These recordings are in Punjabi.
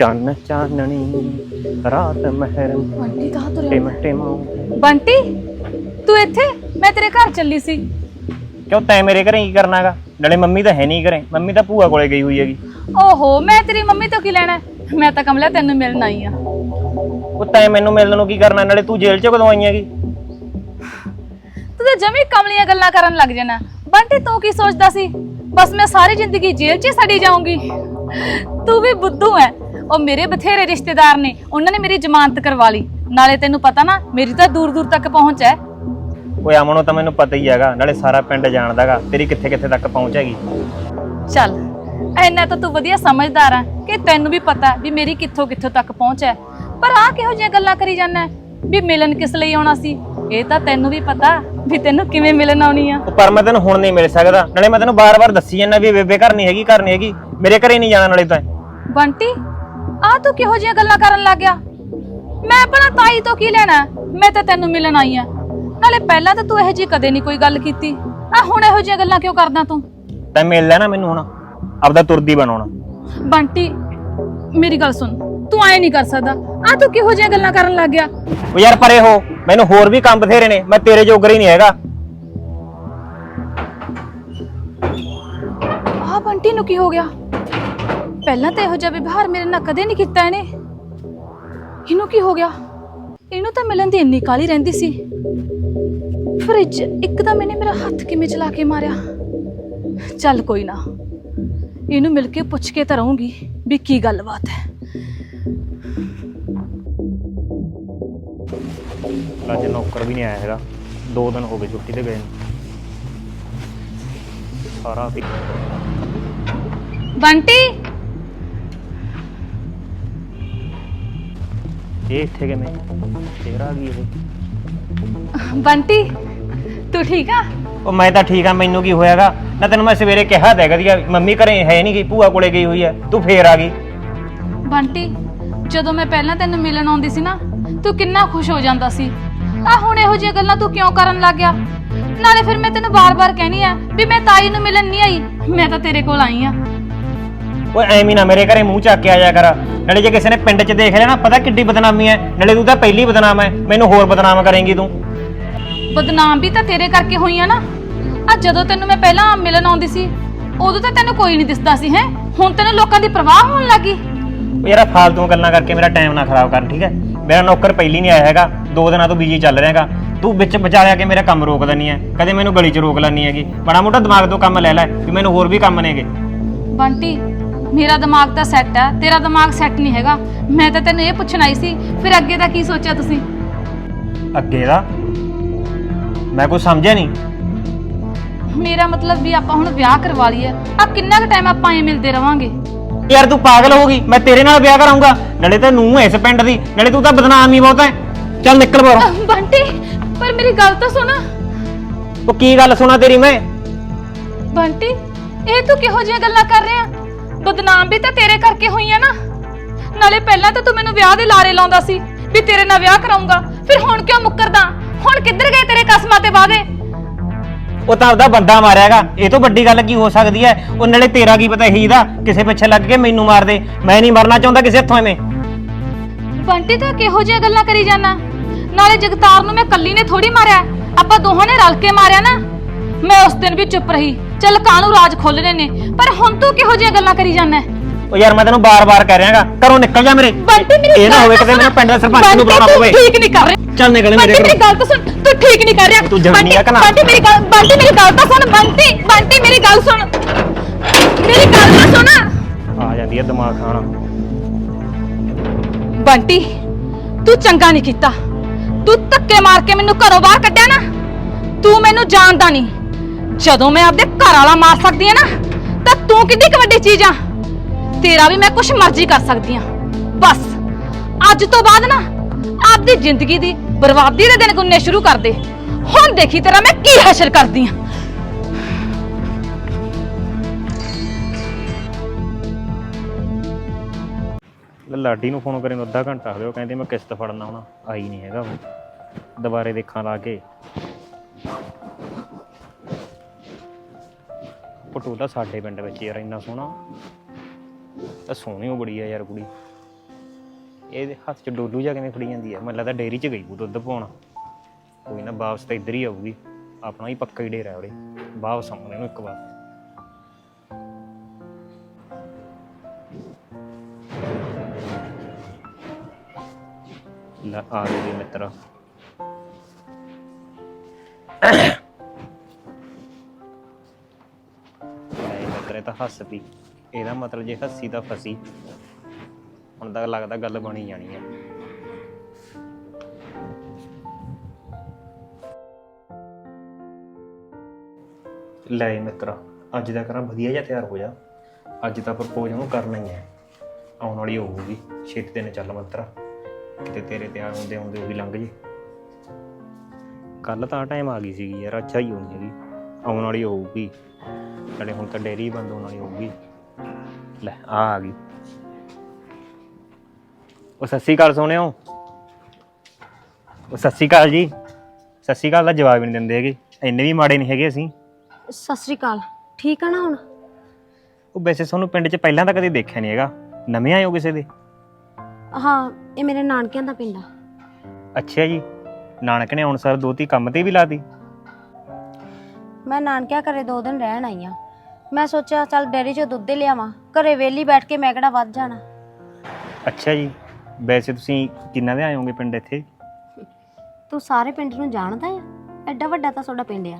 ਚੰਨ ਚਾਨਣੀ ਰਾਤ ਮਹਿਰਮ ਬੰਟੀ ਤਾਂ ਤੁਰਿਆ? ਟਿਮ ਬੰਟੀ ਤੂੰ ਇੱਥੇ? ਮੈਂ ਤੇਰੇ ਘਰ ਚੱਲੀ ਸੀ। ਕਿਉਂ ਤੈਂ ਮੇਰੇ ਘਰੇ ਕੀ ਕਰਨਾਗਾ ਨਾਲੇ ਮੰਮੀ ਤਾਂ ਹੈ ਨਹੀਂ ਘਰੇ। ਮੰਮੀ ਤਾਂ ਭੂਆ ਕੋਲੇ ਗਈ ਹੋਈ ਹੈਗੀ। ਓਹੋ ਮੈਂ ਤੇਰੀ ਮੰਮੀ ਤੋਂ ਕੀ ਲੈਣਾ? ਹੈ? ਮੈਂ ਤਾਂ ਕਮਲਾ ਤੈਨੂੰ ਮਿਲਣ ਆਈ ਆ। ਉਹ ਤੈਂ ਮੈਨੂੰ ਮਿਲਣ ਨੂੰ ਕੀ ਕਰਨਾ? ਨਾਲੇ ਤੂੰ ਜੇਲ੍ਹ ਚੋਂ ਕਦੋਂ ਆਈ ਹੈਗੀ? ਤੂੰ ਤਾਂ ਜਮੀ ਕਮਲੀਆਂ ਗੱਲਾਂ ਕਰਨ ਲੱਗ ਜਾਣਾ। ਬੰਟੀ ਤੂੰ ਕੀ ਸੋਚਦਾ ਸੀ? ਬਸ ਮੈਂ ਸਾਰੀ ਜ਼ਿੰਦਗੀ ਜੇਲ੍ਹ 'ਚ ਹੀ ਸੜੀ ਜਾਊਂਗੀ। ਤੂੰ ਵੀ ਬੁੱਧੂ ਹੈ ਉਹ ਮੇਰੇ ਬਥੇਰੇ ਰਿਸ਼ਤੇਦਾਰ ਨੇ ਉਹਨਾਂ ਨੇ ਮੇਰੀ ਜ਼ਮਾਨਤ ਕਰਵਾ ਲਈ। ਨਾਲੇ ਤੈਨੂੰ ਪਤਾ ਨਾ ਮੇਰੀ ਤਾਂ ਦੂਰ ਦੂਰ ਤੱਕ ਪਹੁੰਚ ਹੈ। ਓਏ ਅਮਨੋਂ ਤਾਂ ਮੈਨੂੰ ਪਤਾ ਹੀ ਹੈਗਾ ਨਾਲੇ ਸਾਰਾ ਪਿੰਡ ਜਾਣਦਾਗਾ ਤੇਰੀ ਕਿੱਥੇ ਕਿੱਥੇ ਤੱਕ ਪਹੁੰਚ ਹੈਗੀ। ਚੱਲ ਐਨਾ ਤਾਂ ਤੂੰ ਵਧੀਆ ਸਮਝਦਾਰ ਆ ਕਿ ਤੈਨੂੰ ਵੀ ਪਤਾ ਵੀ ਮੇਰੀ ਕਿੱਥੋਂ ਕਿੱਥੋਂ ਤੱਕ ਪਹੁੰਚ ਹੈ। ਪਰ ਆ ਕਿਹੋ ਜਿਹੀਆਂ ਗੱਲਾਂ ਕਰੀ ਜਾਂਦਾ ਵੀ ਮਿਲਣ ਕਿਸ ਲਈ ਆਉਣਾ ਸੀ? ਇਹ ਤਾਂ ਤੈਨੂੰ ਵੀ ਪਤਾ ਵੀ ਤੈਨੂੰ ਕਿਵੇਂ ਮਿਲਣ ਆਉਣੀ ਆ। ਪਰ ਮੈਂ ਤੈਨੂੰ ਹੁਣ ਨਹੀਂ ਮਿਲ ਸਕਦਾ। ਨਾਲੇ ਮੈਂ ਤੈਨੂੰ ਬਾਰ-ਬਾਰ ਦੱਸੀ ਜਾਂਦਾ ਵੀ ਬੇਬੇ ਘਰ ਨਹੀਂ ਹੈਗੀ ਘਰ ਨਹੀਂ ਹੈਗੀ। ਮੇਰੇ ਘਰੇ ਨਹੀਂ ਜਾਣਾ ਨਾਲੇ ਤਾਂ ਬੰਟੀ ਆ ਤੂੰ ਕਿਹੋ ਜਿਹੀਆਂ ਗੱਲਾਂ ਕਰਨ ਲੱਗ ਗਿਆ? ਮੈਂ ਆਪਣਾ ਤਾਈ ਤੋਂ ਕੀ ਲੈਣਾ? ਮੈਂ ਤਾਂ ਤੈਨੂੰ ਮਿਲਣ ਆਈ ਆ। ਨਾਲੇ ਪਹਿਲਾਂ ਤਾਂ ਤੂੰ ਇਹੋ ਜਿਹੀ ਕਦੇ ਨਹੀਂ ਕੋਈ ਗੱਲ ਕੀਤੀ। ਆ ਹੁਣ ਇਹੋ ਜਿਹੀਆਂ ਗੱਲਾਂ ਕਿਉਂ ਕਰਦਾ ਤੂੰ? ਤੈਂ ਮਿਲ ਲੈਣਾ ਮੈਨੂੰ ਹੁਣ। ਆਪਦਾ ਤੁਰਦੀ ਬਣਾਉਣਾ। ਬੰਟੀ ਮੇਰੀ ਗੱਲ ਸੁਣ। ਤੂੰ ਐ ਨਹੀਂ ਕਰ ਸਕਦਾ। ਆ ਤੂੰ ਕਿਹੋ ਜਿਹੀਆਂ ਗੱਲਾਂ ਕਰਨ ਲੱਗ ਗਿਆ? ਉਹ ਯਾਰ ਪਰੇ ਹੋ। ਮੈਨੂੰ ਹੋਰ ਵੀ ਕੰਮ ਬਥੇਰੇ ਨੇ। ਮੈਂ ਤੇਰੇ ਜੋਗਰ ਹੀ ਨਹੀਂ ਹੈਗਾ। ਆ ਬੰਟੀ ਨੂੰ ਕੀ ਹੋ ਗਿਆ? ਪਹਿਲਾਂ ਤਾਂ ਇਹੋ ਜਿਹਾ ਵਿਵਹਾਰ ਮੇਰੇ ਨਾਲ ਕਦੇ ਨਹੀਂ ਕੀਤਾ ਇਹਨੇ। ਇਹਨੂੰ ਕੀ ਹੋ ਗਿਆ? ਇਹਨੂੰ ਤਾਂ ਮਿਲਣ ਦੀ ਇੰਨੀ ਕਾਲੀ ਰਹਿੰਦੀ ਸੀ। ਫਰਿੱਜ ਇੱਕਦਮ ਇਹਨੇ ਮੇਰਾ ਹੱਥ ਕਿਵੇਂ ਚਲਾ ਕੇ ਮਾਰਿਆ? ਚੱਲ ਕੋਈ ਨਾ। ਇਹਨੂੰ ਮਿਲ ਕੇ ਪੁੱਛ ਕੇ ਤਾਂ ਰਹੂੰਗੀ ਵੀ ਕੀ ਗੱਲਬਾਤ ਹੈ। ਅੱਜ ਨੌਕਰ ਵੀ ਨਹੀਂ ਆਇਆ ਹੈਗਾ। ਦੋ ਦਿਨ ਹੋ ਗਏ ਛੁੱਟੀ ਤੇ ਗਏ ਨੂੰ। ਸਾਰਾ ਵੀ ਬੰਟੀ! ਇਹ ਇੱਥੇ ਕਿਵੇਂ? ਫੇਰ ਆ ਗਈ ਇਹ। ਬੰਟੀ ਤੂੰ ਠੀਕ ਆ? ਉਹ ਮੈਂ ਤਾਂ ਠੀਕ ਆ ਮੈਨੂੰ ਕੀ ਹੋਇਆਗਾ? ਨਾ ਤੈਨੂੰ ਮੈਂ ਸਵੇਰੇ ਕਿਹਾ ਤਾਂ ਹੈਗਾ ਦੀ ਮੰਮੀ ਘਰੇ ਹੈ ਨਹੀਂ ਗਈ ਭੂਆ ਕੋਲੇ ਗਈ ਹੋਈ ਹੈ ਤੂੰ ਫੇਰ ਆ ਗਈ। ਬੰਟੀ ਜਦੋਂ ਮੈਂ ਪਹਿਲਾਂ ਤੈਨੂੰ ਮਿਲਣ ਆਉਂਦੀ ਸੀ ਨਾ ਤੂੰ ਕਿੰਨਾ ਖੁਸ਼ ਹੋ ਜਾਂਦਾ ਸੀ। ਆ ਹੁਣ ਇਹੋ ਜਿਹੀਆਂ ਗੱਲਾਂ ਤੂੰ ਕਿਉਂ ਕਰਨ ਲੱਗ ਗਿਆ ਨਾਲੇ ਫਿਰ ਮੈਂ ਤੈਨੂੰ ਬਾਰ-ਬਾਰ ਕਹਿਣੀ ਆ ਵੀ ਮੈਂ ਤਾਈ ਨੂੰ ਮਿਲਣ ਨਹੀਂ ਆਈ ਮੈਂ ਤਾਂ ਤੇਰੇ ਕੋਲ ਆਈ ਆ। ਓਏ ਐਵੇਂ ਨਾ ਮੇਰੇ ਘਰੇ ਮੂੰਹ ਚੱਕ ਕੇ ਆ ਜਾ ਕਰ। ਨਾਲੇ ਜੇ ਕਿਸੇ ਨੇ ਪਿੰਡ 'ਚ ਦੇਖ ਲਿਆ ਨਾ ਪਤਾ ਕਿੱਡੀ ਬਦਨਾਮੀ ਹੈ। ਨਾਲੇ ਤੂੰ ਤਾਂ ਪਹਿਲੀ ਬਦਨਾਮ ਹੈ। ਮੈਨੂੰ ਹੋਰ ਬਦਨਾਮ ਕਰੇਂਗੀ ਤੂੰ। ਬਦਨਾਮ ਵੀ ਤਾਂ ਤੇਰੇ ਕਰਕੇ ਹੋਈ ਆ ਨਾ। ਆ ਜਦੋਂ ਤੈਨੂੰ ਮੈਂ ਪਹਿਲਾਂ ਮਿਲਣ ਆਉਂਦੀ ਸੀ ਉਦੋਂ ਤਾਂ ਤੈਨੂੰ ਕੋਈ ਨਹੀਂ ਦਿਸਦਾ ਸੀ ਹੈ? ਹੁਣ ਤੈਨੂੰ ਲੋਕਾਂ ਦੀ ਪਰਵਾਹ ਹੋਣ ਲੱਗੀ। ਯਾਰ ਫਾਲਤੂ ਗੱਲਾਂ ਕਰਕੇ ਮੇਰਾ ਟਾਈਮ ਨਾ ਖਰਾਬ ਕਰ ਠੀਕ ਹੈ? ਮੇਰਾ ਨੌਕਰ ਪਹਿਲੀ ਨਹੀਂ ਆਇਆ ਹੈਗਾ। ਦੋ ਦਿਨਾਂ ਤੋਂ ਬਿਜ਼ੀ ਚੱਲ ਰਿਹਾਗਾ। ਤੂੰ ਵਿੱਚ ਵਿਚਾਲਿਆ ਕੇ ਮੇਰਾ ਕੰਮ ਰੋਕ ਦਿੰਨੀ ਹੈ। ਕਦੇ ਮੈਨੂੰ ਗਲੀ 'ਚ ਰੋਕ ਲੈਣੀ ਹੈਗੀ। ਬੜਾ ਮੋਟਾ ਦਿਮਾਗ ਤੋਂ ਕੰਮ ਲੈ ਲੈ ਵੀ ਮੈਨੂੰ ਹੋਰ ਵੀ ਕੰਮ ਨੇਗੇ। ਬੰਟੀ ਮੇਰਾ ਦਿਮਾਗ ਤਾਂ ਸੈੱਟ ਆ ਤੇਰਾ ਦਿਮਾਗ ਸੈੱਟ ਨਹੀਂ ਹੈਗਾ। ਮੈਂ ਤਾਂ ਤੈਨੂੰ ਇਹ ਪੁੱਛਣ ਆਈ ਸੀ ਫਿਰ ਅੱਗੇ ਦਾ ਕੀ ਸੋਚਿਆ ਤੁਸੀਂ? ਅੱਗੇ ਦਾ? ਮੈਂ ਕੁਝ ਸਮਝਿਆ ਨਹੀਂ। ਮੇਰਾ ਮਤਲਬ ਵੀ ਆਪਾਂ ਹੁਣ ਵਿਆਹ ਕਰਵਾ ਲਈਏ ਆ ਕਿੰਨਾ ਕੁ ਟਾਈਮ ਆਪਾਂ ਐ ਮਿਲਦੇ ਰਵਾਂਗੇ? ਯਾਰ ਤੂੰ ਪਾਗਲ ਹੋ ਗਈ ਮੈਂ ਤੇਰੇ ਨਾਲ ਵਿਆਹ ਕਰਾਉਂਗਾ ਨਾਲੇ ਤਾਂ ਨੂੰ ਇਸ ਪਿੰਡ ਦੀ ਨਾਲੇ ਤੂੰ ਤਾਂ ਬਦਨਾਮ ਹੀ ਬਹੁਤ ਹੈ ਚੱਲ ਨਿਕਲ ਬਾਹਰੋਂ। ਅਹ, ਬੰਟੀ ਪਰ ਮੇਰੀ ਗੱਲ ਤਾਂ ਸੁਣ। ਉਹ ਕੀ ਗੱਲ ਸੁਣਾ ਤੇਰੀ ਮੈਂ? ਬੰਟੀ ਇਹ ਤੂੰ ਕਿਹੋ ਜਿਹੀਆਂ ਗੱਲਾਂ ਕਰ ਰਿਹਾ? ਬਦਨਾਮ ਵੀ ਤਾਂ ਤੇਰੇ ਕਰਕੇ ਹੋਈ ਆ ਨਾ। ਨਾਲੇ ਪਹਿਲਾਂ ਤਾਂ ਤੂੰ ਮੈਨੂੰ ਵਿਆਹ ਦੇ ਲਾਰੇ ਲਾਉਂਦਾ ਸੀ ਵੀ ਤੇਰੇ ਨਾਲ ਵਿਆਹ ਕਰਾਉਂਗਾ। ਫਿਰ ਹੁਣ ਕਿਉਂ ਮੁੱਕਰਦਾ? ਹੁਣ ਕਿੱਧਰ ਗਏ ਤੇਰੇ ਕਸਮਾਂ ਤੇ ਵਾਦੇ ਉਹ ਤਾਂ ਆਪਦਾ ਬੰਦਾ ਮਾਰਿਆਗਾ। ਇਹ ਤੋਂ ਵੱਡੀ ਗੱਲ ਕੀ ਹੋ ਸਕਦੀ ਹੈ? ਉਹ ਨਾਲੇ ਤੇਰਾ ਕੀ ਪਤਾ ਇਹੀ ਦਾ? ਕਿਸੇ ਪਿੱਛੇ ਲੱਗ ਕੇ ਮੈਨੂੰ ਮਾਰ ਦੇ। ਮੈਂ ਨਹੀਂ ਮਰਨਾ ਚਾਹੁੰਦਾ ਕਿਸੇ ਹੱਥੋਂ ਐਵੇਂ। ਬੰਟੀ ਤਾਂ ਕਿਹੋ ਜਿਹੀਆਂ ਗੱਲਾਂ ਕਰੀ ਜਾਣਾ ਨਾਲੇ ਜਗਤਾਰ ਨੂੰ ਮੈਂ ਕੱਲੀ ਨੇ ਥੋੜੀ ਮਾਰਿਆ। ਆਪਾਂ ਦੋਹਾਂ ਨੇ ਰਲ ਕੇ ਮਾਰਿਆ ਨਾ। ਮੈਂ ਉਸ ਦਿਨ ਵੀ ਚੁੱਪ ਰਹੀ। ਚੱਲ ਕਾਨੂੰ ਰਾਜ ਖੋਲਣੇ ਨੇ? ਪਰ ਹੁਣ ਤੂੰ ਕਿਹੋ ਜਿਹੀਆਂ ਗੱਲਾਂ ਕਰੀ ਜਾਣਾ ਉਹ ਯਾਰ ਮੈਂ ਤੈਨੂੰ ਬਾਰ-ਬਾਰ ਕਹਿ ਰਿਹਾਗਾ ਘਰੋਂ ਨਿਕਲ ਜਾ ਮੇਰੇ। ਬੰਟੀ ਮੇਰੀ ਇਹ ਨਾ ਗੱਲ ਹੋਵੇ ਤਾਂ ਕਿਤੇ ਮੈਨੂੰ ਸੁਣ। ਪਿੰਡ ਦਾ ਸਰਪੰਚ ਨੂੰ ਬੰਟੀ, ਬੁਲਾਉਣਾ ਤੂੰ ਪਵੇ। ਠੀਕ ਨਹੀਂ ਕਰ ਰਿਹਾ। ਚੱਲ ਨਿਕਲ ਮੇਰੇ ਬੰਟੀ ਮੇਰੀ ਘਰੋਂ ਗੱਲ ਤਾਂ ਸੁਣ। ਤੂੰ ਠੀਕ ਨਹੀਂ ਕਰ ਰਿਹਾ। ਤੂੰ ਜਨਾਨੀ ਆ ਕਿ ਨਾ? ਬੰਟੀ ਮੇਰੀ ਗੱਲ ਬੰਟੀ ਮੇਰੀ ਗੱਲ ਤਾਂ ਸੁਣ। ਬੰਟੀ ਬੰਟੀ ਮੇਰੀ ਗੱਲ ਸੁਣ। ਮੇਰੀ ਗੱਲ ਤਾਂ ਸੁਣ। ਆ ਜਾਂਦੀ ਹੈ ਦਿਮਾਗ ਖਾਣਾ। ਬੰਟੀ ਤੂੰ ਚੰਗਾ ਨਹੀਂ ਕੀਤਾ। ਤੂੰ ਧੱਕੇ ਮਾਰ ਕੇ ਮੈਨੂੰ ਘਰੋਂ ਬਾਹਰ ਕੱਢਿਆ ਨਾ। ਤੂੰ ਮੈਨੂੰ ਜਾਣਦਾ ਨਹੀਂ। ਜਦੋਂ ਮੈਂ ਆਪਦੇ ਘਰ ਵਾਲਾ ਮਾਰ ਸਕਦੀ ਆ ਨਾ, ਤਾਂ ਤੂੰ ਕਿੱਡੀ ਕੁ ਵੱਡੀ ਚੀਜ਼ ਆ। ਤੇਰਾ ਵੀ ਮੈਂ ਕੁਛ ਮਰਜ਼ੀ ਕਰ ਸਕਦੀ ਆ ਬਸ, ਅੱਜ ਤੋਂ ਬਾਅਦ ਨਾ ਆਪਦੀ ਜ਼ਿੰਦਗੀ ਦੀ ਬਰਬਾਦੀ ਦੇ ਦਿਨ ਗੁੰਨੇ ਸ਼ੁਰੂ ਕਰ ਦੇ। ਹੁਣ ਦੇਖੀ ਤੇਰਾ ਮੈਂ ਕੀ ਹਾਸਲ ਕਰਦੀ ਆ ਲੈ ਲਾਡੀ ਨੂੰ ਫੋਨ ਕਰੇ ਨੂੰ ਅੱਧਾ ਘੰਟਾ ਹੋ ਗਿਆ, ਉਹ ਕਹਿੰਦੇ ਮੈਂ ਕਿਸ਼ਤ ਫੜਨਾ ਹੁਣ, ਆਈ ਨਹੀਂ ਹੈਗਾ ਉਹ। ਦੁਬਾਰੇ ਦੇਖਾਂ ਲਾ ਕੇ। ਪਟੋਲਾ ਸਾਡੇ ਪਿੰਡ ਵਿੱਚ ਯਾਰ ਇੰਨਾ ਸੋਹਣਾ। ਤਾਂ ਸੋਹਣੀ ਉਹ ਬੜੀ ਆ ਯਾਰ ਕੁੜੀ। ਇਹਦੇ ਹੱਥ 'ਚ ਡੋਲੂ ਜਾ ਕਿਵੇਂ ਫੜੀ ਜਾਂਦੀ ਹੈ ਮੈਨੂੰ ਲੱਗਦਾ ਡੇਅਰੀ 'ਚ ਗਈ ਉਹ ਦੁੱਧ ਪਾਉਣ ਕੋਈ ਨਾ ਵਾਪਸ ਤਾਂ ਇੱਧਰ ਹੀ ਆਊਗੀ। ਆਪਣਾ ਹੀ ਪੱਕਾ ਹੀ ਡੇਰਾ ਉਹਦੇ ਵਾਪਸ ਆਉਂਦੇ ਇਹਨੂੰ ਇੱਕ ਵਾਰ। ਆ ਗਏ ਜੀ ਮਿੱਤਰਾ। ਹੱਸ ਪਈ। ਇਹਦਾ ਮਤਲਬ ਜੇ ਹੱਸੀ ਤਾਂ ਫਸੀ। ਹੁਣ ਤਾਂ ਲੱਗਦਾ ਗੱਲ ਬਣੀ ਜਾਣੀ ਹੈ ਲੈ ਮਿੱਤਰਾ, ਅੱਜ ਦਾ ਕਰਾਂ ਵਧੀਆ ਜਿਹਾ ਤਿਆਰ ਹੋ ਜਾ। ਅੱਜ ਤਾਂ ਪ੍ਰਪੋਜ਼ ਉਹਨੂੰ ਕਰਨਾ ਹੀ ਹੈ ਆਉਣ ਵਾਲੀ ਹੋਊਗੀ। ਛੇਤੀ ਦਿਨ ਚੱਲ ਮਿੱਤਰਾ। ਕਿਤੇ ਤੇਰੇ ਤਿਆਰ ਹੁੰਦੇ ਹੁੰਦੇ ਉਹ ਵੀ ਲੰਘ ਜੇ। ਕੱਲ ਤਾਂ ਟਾਈਮ ਆ ਗਈ ਸੀਗੀ ਯਾਰ, ਅੱਛਾ ਹੀ ਹੋਣੀ ਹੈਗੀ। ਆਉਣ ਵਾਲੀ ਹੋਊਗੀ। ਸਾਡੇ ਹੁਣ ਤਾਂ ਡੇਰੀ ਬੰਦ ਹੋਣ ਵਾਲੀ ਹੋਊਗੀ। ਲੈ ਆ ਆ ਗਈ। ਉਹ ਸਤਿ ਸ਼੍ਰੀ ਅਕਾਲ ਸੋਹਣਿਓ। ਉਹ ਸਤਿ ਸ਼੍ਰੀ ਅਕਾਲ ਜੀ। ਸਤਿ ਸ਼੍ਰੀ ਅਕਾਲ ਦਾ ਜਵਾਬ ਹੀ ਨਹੀਂ ਦਿੰਦੇ ਹੈਗੇ। ਇੰਨੇ ਵੀ ਮਾੜੇ ਨਹੀਂ ਹੈਗੇ ਅਸੀਂ। ਸਤਿ ਸ੍ਰੀ ਅਕਾਲ। ਠੀਕ ਆ ਨਾ ਹੁਣ? ਉਹ ਵੈਸੇ ਤੁਹਾਨੂੰ ਪਿੰਡ 'ਚ ਪਹਿਲਾਂ ਤਾਂ ਕਦੇ ਦੇਖਿਆ ਨਹੀਂ ਹੈਗਾ। ਨਵੇਂ ਆਏ ਹੋ ਕਿਸੇ ਦੇ? ਹਾਂ ਇਹ ਮੇਰੇ ਨਾਨਕਿਆਂ ਦਾ ਪਿੰਡ ਆ। ਅੱਛਾ ਜੀ। ਨਾਨਕ ਨੇ ਹੁਣ ਸਰ ਦੋਤੀ ਕੰਮ ਤੇ ਵੀ ਲਾਤੀ ਮੈਂ ਨਾਨਕਿਆਂ ਘਰੇ ਦੋ ਦਿਨ ਰਹਿਣ ਆਈ ਆ। ਮੈਂ ਸੋਚਿਆ ਚੱਲ ਡੈਰੀ 'ਚੋਂ ਦੁੱਧ ਲਿਆਵਾਂ। ਘਰੇ ਵੇਲੀ ਬੈਠ ਕੇ ਮੈਂ ਕਿਹੜਾ ਵੱਧ ਜਾਣਾ? ਅੱਛਾ ਜੀ ਵੈਸੇ ਤੁਸੀਂ ਕਿੰਨਾ ਦੇ ਆਏ ਹੋਗੇ ਪਿੰਡ ਇੱਥੇ? ਤੂੰ ਸਾਰੇ ਪਿੰਡ ਨੂੰ ਜਾਣਦਾ ਆ ਐਡਾ ਵੱਡਾ ਤਾਂ ਤੁਹਾਡਾ ਪਿੰਡ ਆ।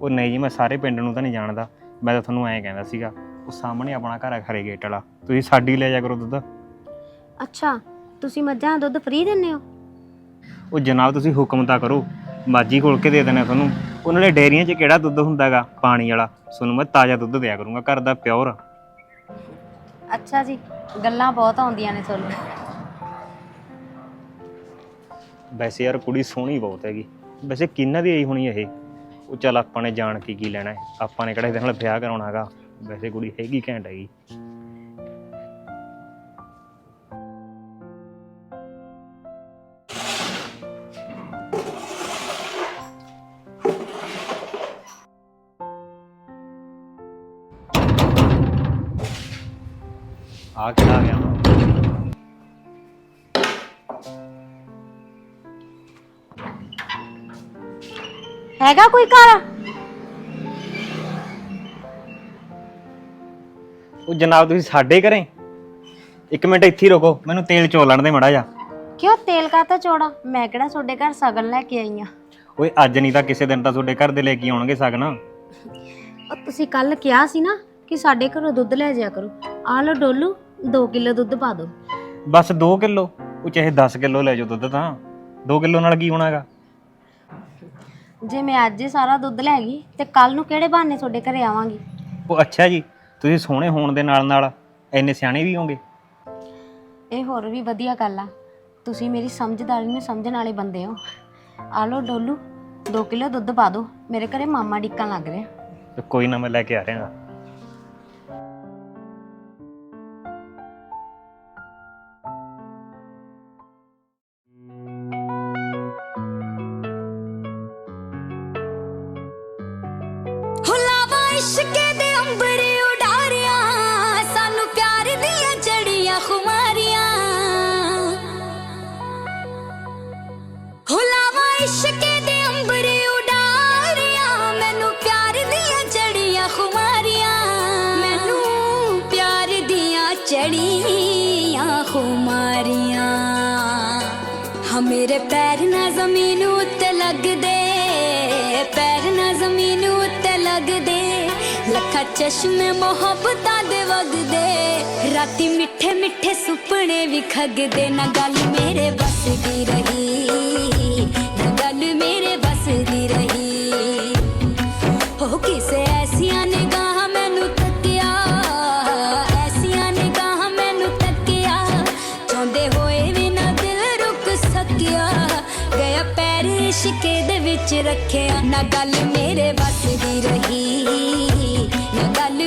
ਉਹ ਨਹੀਂ ਜੀ ਮੈਂ ਸਾਰੇ ਪਿੰਡ ਨੂੰ ਤਾਂ ਨਹੀਂ ਜਾਣਦਾ। ਮੈਂ ਤਾਂ ਤੁਹਾਨੂੰ ਐਂ ਕਹਿੰਦਾ ਸੀਗਾ ਉਹ ਸਾਹਮਣੇ ਆਪਣਾ ਘਰ ਹੈ ਖਰੇ ਗੇਟ ਵਾਲਾ। ਤੁਸੀਂ ਸਾਡੀ ਲੈ ਜਾ ਕਰੋ ਦੁੱਧ। ਅੱਛਾ ਤੁਸੀਂ ਮੱਝਾਂ ਦਾ ਦੁੱਧ ਫ੍ਰੀ ਦਿੰਦੇ ਹੋ? ਉਹ ਜਨਾਬ ਤੁਸੀਂ ਹੁਕਮ ਤਾਂ ਕਰੋ। ਮਾਜੀ ਖੋਲ ਕੇ ਦੇ ਦੇਣਾ ਤੁਹਾਨੂੰ। ਉਹਨਾਂ ਨੇ ਡੇਅਰੀਆਂ 'ਚ ਕਿਹੜਾ ਦੁੱਧ ਹੁੰਦਾਗਾ? ਪਾਣੀ ਵਾਲਾ। ਤੁਹਾਨੂੰ ਮੈਂ ਤਾਜ਼ਾ ਦੁੱਧ ਦਿਆ ਕਰੂੰਗਾ ਘਰ ਦਾ ਪਿਓਰ ਅੱਛਾ ਜੀ ਗੱਲਾਂ ਬਹੁਤ ਆਉਂਦੀਆਂ ਨੇ ਤੁਹਾਨੂੰ। ਵੈਸੇ ਯਾਰ ਕੁੜੀ ਸੋਹਣੀ ਬਹੁਤ ਹੈਗੀ। ਵੈਸੇ ਕਿੰਨਾ ਦੀ ਆਈ ਹੋਣੀ ਇਹ? ਉਹ ਚੱਲ ਆਪਾਂ ਨੇ ਜਾਣ ਕੇ ਕੀ ਲੈਣਾ ਹੈ? ਆਪਾਂ ਨੇ ਕਿਹੜਾ ਇਹਦੇ ਨਾਲ ਵਿਆਹ ਕਰਾਉਣਾ ਹੈਗਾ? ਵੈਸੇ ਕੁੜੀ ਹੈਗੀ ਘੈਂਟ ਹੈਗੀ। ਆ ਕਿਹੜਾ ਆ ਗਿਆ? ਹੈਗਾ ਕੋਈ ਘਰ? ਉਹ ਜਨਾਬ ਤੁਸੀਂ ਸਾਡੇ ਘਰੇ? ਇੱਕ ਮਿੰਟ ਇੱਥੇ ਹੀ ਰੁਕੋ ਮੈਨੂੰ ਤੇਲ ਚੋਲਣ ਦੇ ਮੜਾ ਜਾ ਕਿਉਂ ਤੇਲ ਕਾਤਾ ਚੋੜਾ ਮੈਂ ਕਿਹੜਾ ਤੁਹਾਡੇ ਘਰ ਸਗਨ ਲੈ ਕੇ ਆਈ ਆ? ਓਏ ਅੱਜ ਨਹੀਂ ਤਾਂ ਕਿਸੇ ਦਿਨ ਤਾਂ ਤੁਹਾਡੇ ਘਰ ਦੇ ਲੈ ਕੇ ਆਉਣਗੇ ਸਗਨਾ। ਉਹ ਤੁਸੀਂ ਕੱਲ ਕਿਹਾ ਸੀ ਨਾ ਕਿ ਸਾਡੇ ਘਰੋਂ ਦੁੱਧ ਲੈ ਜਾਇਆ ਕਰੋ। ਆ ਲਓ ਡੋਲੂ। 2 ਕਿਲੋ ਦੁੱਧ ਪਾ ਦਿਓ ਬਸ 2 ਕਿਲੋ? ਉਹ ਚਾਹੇ 10 ਕਿਲੋ ਲੈ ਜਾਓ ਦੁੱਧ ਤਾਂ। 2 ਕਿਲੋ ਨਾਲ ਕੀ ਹੋਣਾਗਾ ਜੇ ਮੈਂ ਅੱਜ ਹੀ ਸਾਰਾ ਦੁੱਧ ਲੈ ਗਈ ਤੇ ਕੱਲ ਨੂੰ ਕਿਹੜੇ ਬਹਾਨੇ ਤੁਹਾਡੇ ਘਰੇ ਆਵਾਂਗੀ? ਉਹ ਅੱਛਾ ਜੀ ਤੁਸੀਂ ਸੋਹਣੇ ਹੋਣ ਦੇ ਨਾਲ ਨਾਲ ਇੰਨੇ ਸਿਆਣੇ ਵੀ ਹੋਗੇ ਇਹ ਹੋਰ ਵੀ ਵਧੀਆ ਗੱਲ ਆ। ਤੁਸੀਂ ਮੇਰੀ ਸਮਝਦਾਰੀ ਨੂੰ ਸਮਝਣ ਵਾਲੇ ਬੰਦੇ ਹੋ। ਆ ਲਓ ਡੋਲੂ 2 ਕਿਲੋ ਦੁੱਧ ਪਾ ਦਿਓ ਮੇਰੇ ਘਰੇ ਮਾਮਾ ਡਿੱਕਣ ਲੱਗ ਰਿਹਾ। ਕੋਈ ਨਾ ਮੈਂ ਲੈ ਕੇ ਆ ਰਿਹਾਗਾ ਇਸ਼ਕੇ ਦੇ ਅੰਬਰ ਉਡਾਰਿਆ, ਮੈਨੂੰ ਪਿਆਰ ਦੀਆਂ ਚੜੀਆਂ ਖੁਮਾਰੀਆਂ। ਮੈਨੂੰ ਪਿਆਰ ਦੀਆਂ ਚੜੀਆਂ ਖੁਮਾਰੀਆਂ। ਹਾਂ, ਮੇਰੇ ਪੈਰ ਨਾ ਜ਼ਮੀਨ ਉੱਤੇ ਲੱਗਦੇ, ਪੈਰ ਨਾ ਜ਼ਮੀਨ ਉੱਤੇ ਲੱਗਦੇ। ਲੱਖਾਂ ਚਸ਼ਮੇ ਮੁਹੱਬਤਾਂ ਦੇ ਵਗਦੇ, ਰਾਤੀ ਮਿੱਠੇ ਮਿੱਠੇ ਸੁਪਨੇ ਵੀ ਖਗਦੇ। ਨਾ ਗੱਲ ਮੇਰੇ ਬਸ ਦੀ ਰਹੀ। ਵਿੱਚ ਰੱਖਿਆ। ਨਾ ਗੱਲ ਮੇਰੇ ਵੱਸ ਦੀ ਰਹੀ ਨਾ ਗੱਲ